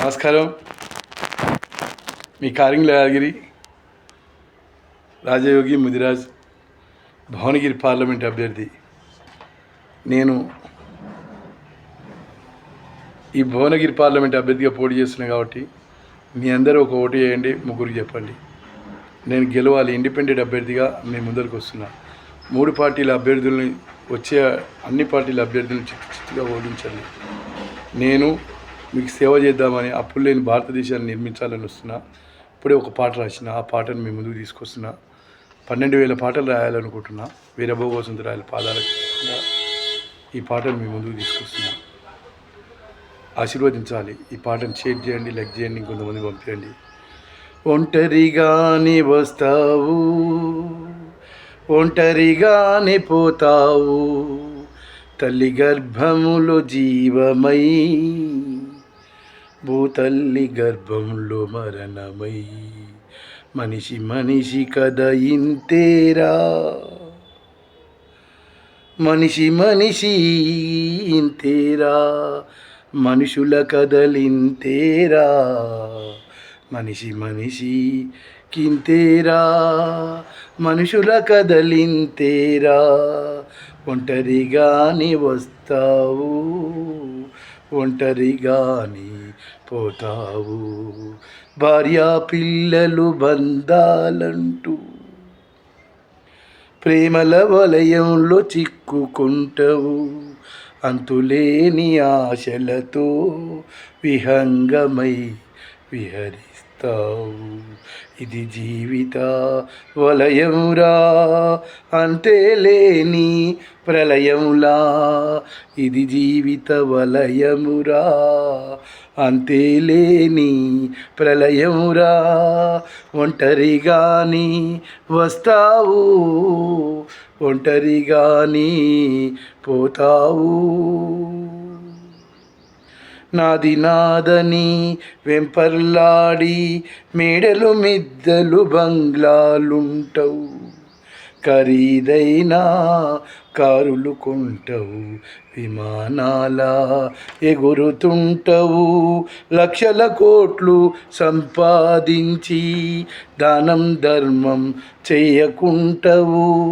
నమస్కారం మీ కారింగ్ల యాదగిరి రాజయోగి ముదిరాజ్ భువనగిరి పార్లమెంట్ అభ్యర్థి నేను ఈ భువనగిరి పార్లమెంట్ అభ్యర్థిగా పోటీ చేస్తున్నాను కాబట్టి మీ అందరూ ఒక ఓటు వేయండి ముగ్గురికి చెప్పండి. నేను గెలవాలి ఇండిపెండెంట్ అభ్యర్థిగా మీ ముందరికి వస్తున్నా. మూడు పార్టీల అభ్యర్థుల్ని వచ్చే అన్ని పార్టీల అభ్యర్థులను చిత్తుగా ఓడించండి. నేను మీకు సేవ చేద్దామని అప్పుడు లేని భారతదేశాన్ని నిర్మించాలని వస్తున్నా ఇప్పుడే ఒక పాట రాసిన ఆ పాటను మేము ముందుకు తీసుకొస్తున్నా పన్నెండు వేల పాటలు రాయాలనుకుంటున్నా వీరభోగ వసంతరాయల పాదాల ఈ పాటను మేము ముందుకు తీసుకొస్తున్నా. ఆశీర్వదించాలి. ఈ పాటను షేర్ చేయండి లైక్ చేయండి ఇంకొంతమంది పంపించండి. ఒంటరిగానే వస్తావు ఒంటరిగానే పోతావు తల్లి గర్భములో జీవమై భూతల్లి గర్భంలో మరణమై మనిషి మనిషి కథ ఇంతేరా. మనిషి మనిషి ఇంతేరా. మనుషుల కథలింతేరా. మనిషి మనిషి కింతేరా. మనుషుల కదలింతేరా ఒంటరిగాని వస్తావు. ఒంటరిగాని పోతావు. భార్యా పిల్లలు బంధాలంటూ ప్రేమల వలయంలో చిక్కుకుంటావు. అంతులేని ఆశలతో విహంగమై విహరిస్తావు. ఇది జీవిత వలయమురా అంతేలేని ప్రళయములా. ఇది జీవిత వలయమురా అంతేలేని ప్రళయమురా. ఒంటరిగాని వస్తావు ఒంటరిగాని పోతావు. నాది నాదని వెంపర్లాడి మేడలు మిద్దలు బంగ్లాలుంటవు. ఖరీదైన కారులు కొంటవు విమానాల ఎగురుతుంటవు. లక్షల కోట్లు సంపాదించి దానం ధర్మం చేయకుంటవు.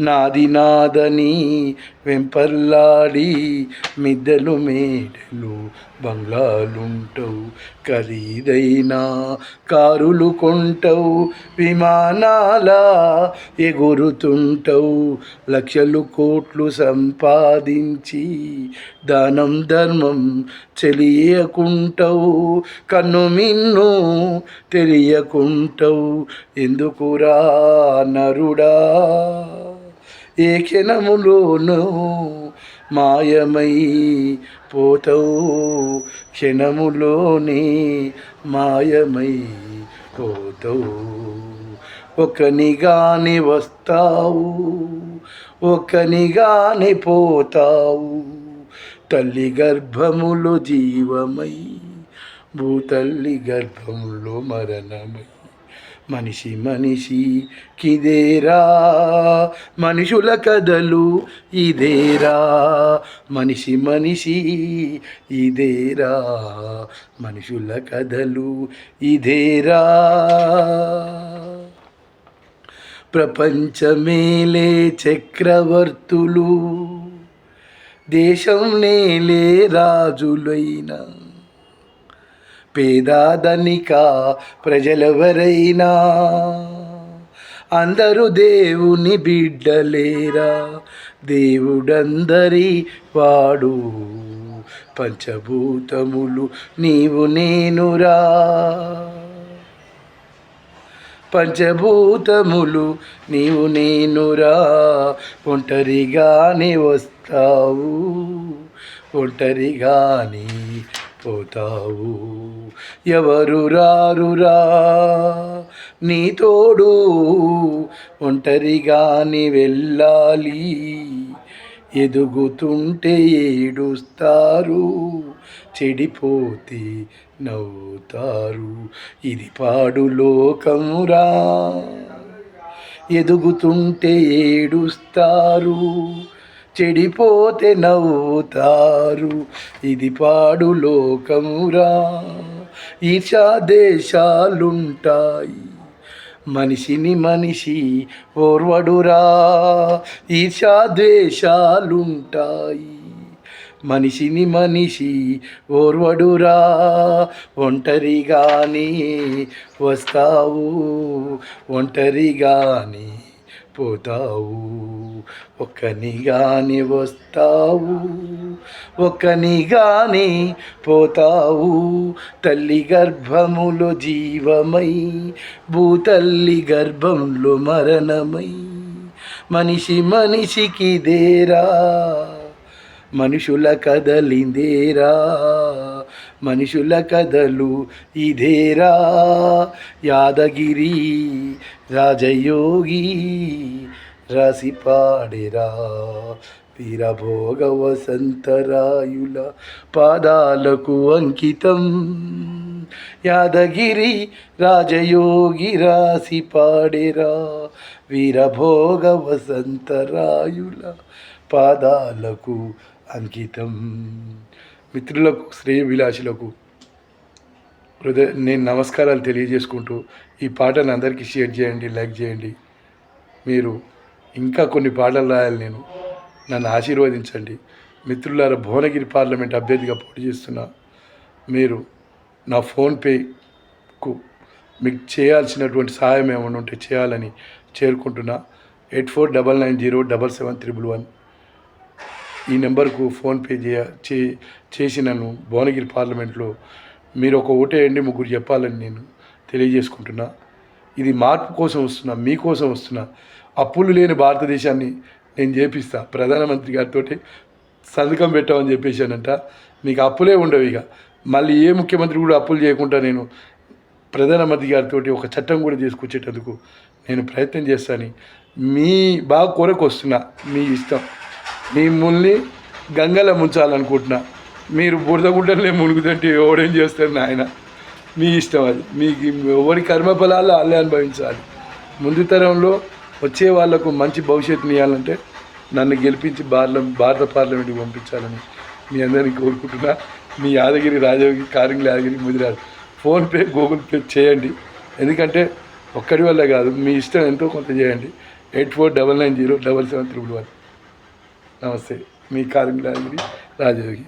నాది నాదని వెంపర్లాడి మిద్దెలు మేడలు బంగ్లాలుంటవు. ఖరీదైన కారులు కొంటవు. విమానాల ఎగురుతుంటవు. లక్షలు కోట్లు సంపాదించి దానం ధర్మం చెలియకుంటవు కన్ను మిన్ను తెలియకుంటవు. ఎందుకురా నరుడా? ఏ క్షణములోనూ మాయమై పోతావు. క్షణములోనే మాయమై పోతావు. ఒకనిగాని వస్తావు ఒకనిగాని పోతావు. తల్లి గర్భములో జీవమై భూతల్లి గర్భములో మరణమై. మనిషి మనిషి కిదేరా? మనుషుల కథలు ఇదేరా? మనిషి మనిషి ఇదేరా? మనుషుల కథలు ఇదేరా? ప్రపంచమేలే చక్రవర్తులు దేశం నేలే రాజులైనా పేదాధనిక ప్రజలెవరైనా? అందరూ దేవుని బిడ్డలేరా? దేవుడందరి వాడు. పంచభూతములు నీవు నేనురా. పంచభూతములు నీవు నేనురా. ఒంటరిగానే వస్తావు. ఒంటరిగాని పోతావు. ఎవరు రారురా? నీ తోడు ఒంటరిగాని వెళ్ళాలి. ఎదుగుతుంటే ఏడుస్తారు. చెడిపోతే నవ్వుతారు. ఇది పాడు లోకమురా ఎదుగుతుంటే ఏడుస్తారు. చెడిపోతే నవ్వుతారు. ఇది పాడు లోకమురా. ఈర్షా దేశాలుంటాయి. మనిషిని మనిషి ఓర్వడురా. ఈర్షా ద్వేషాలుంటాయి మనిషిని మనిషి ఓర్వడురా. ఒంటరిగానే వస్తావు. ఒంటరిగానే పోతావు. ఒక్కనిగానే వస్తావు. ఒక్కనిగానే పోతావు. తల్లి గర్భములో జీవమై భూతల్లి గర్భంలో మరణమై మనిషి మనిషికి దేరా మనుషుల కదలిందేరా. మనుషుల కథలు ఇదేరా? యాదగిరి రాజయోగి రాసి పాడేరా? వీరభోగ వసంతరాయుల పాదాలకు అంకితం. యాదగిరి రాజయోగి రాసి పాడేరా? వీరభోగ వసంతరాయుల పాదాలకు అంకితం. మిత్రులకు శ్రేయభిలాషులకు హృదయ నేను నమస్కారాలు తెలియజేసుకుంటూ ఈ పాటను అందరికీ షేర్ చేయండి లైక్ చేయండి. మీరు ఇంకా కొన్ని పాటలు రాయాలి నేను. నన్ను ఆశీర్వదించండి. మిత్రులారా భువనగిరి పార్లమెంట్ అభ్యర్థిగా పోటీ చేస్తున్నా మీరు నా ఫోన్పేకు మీకు చేయాల్సినటువంటి సహాయం ఏమైనా ఉంటే చేయాలని చేరుకుంటున్నా. Eight four double nine zero double seven triple one. ఈ నెంబర్కు ఫోన్పే చేయ చే చేసి నన్ను భువనగిరి పార్లమెంట్లో మీరు ఒక ఓటేయండి ముగ్గురు చెప్పాలని నేను తెలియజేసుకుంటున్నా. ఇది మార్పు కోసం వస్తున్నా మీకోసం వస్తున్నా అప్పులు లేని భారతదేశాన్ని నేను చేపిస్తా. ప్రధానమంత్రి గారితో సంతకం పెట్టామని చెప్పేసానంట మీకు అప్పులే ఉండవు ఇక. మళ్ళీ ఏ ముఖ్యమంత్రి కూడా అప్పులు చేయకుండా నేను ప్రధానమంత్రి గారితో ఒక చట్టం కూడా తీసుకొచ్చేటందుకు నేను ప్రయత్నం చేస్తాను. మీ బాగా కొరకు వస్తున్నా మీ ఇష్టం. మిమ్మల్ని గంగలో ముంచాలనుకుంటున్నా. మీరు బురద గుడ్డలే మునుగుతుంటే ఎవడేం చేస్తారు నాయన? మీ ఇష్టం అది. మీకు ఎవరి కర్మఫలాలు వాళ్ళే అనుభవించాలి. ముందు తరంలో వచ్చే వాళ్ళకు మంచి భవిష్యత్తుని ఇవ్వాలంటే నన్ను గెలిపించి బార్ల భారత పార్లమెంట్కి పంపించాలని మీ అందరినీ కోరుకుంటున్నా. మీ Yadagiri Rajayogi caring Yadagiri Mudiraju PhonePe Google Pay చేయండి. ఎందుకంటే ఒక్కడి వల్ల కాదు మీ ఇష్టం ఎంతో కొంత చేయండి. Eight four double nine zero double seven triple one. నమస్తే మీ కారింగ్ యాదగిరి రాజయోగి